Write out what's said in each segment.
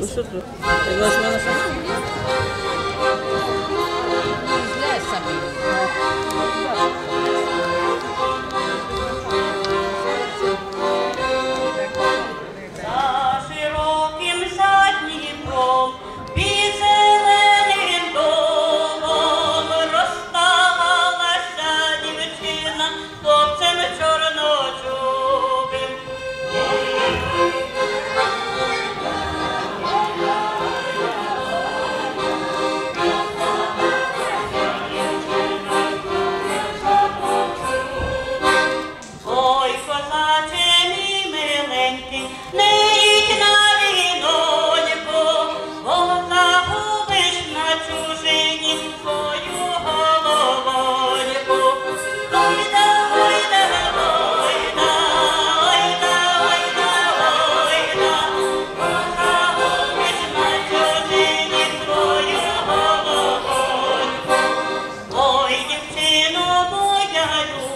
Nosotros, tengo las manos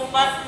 uma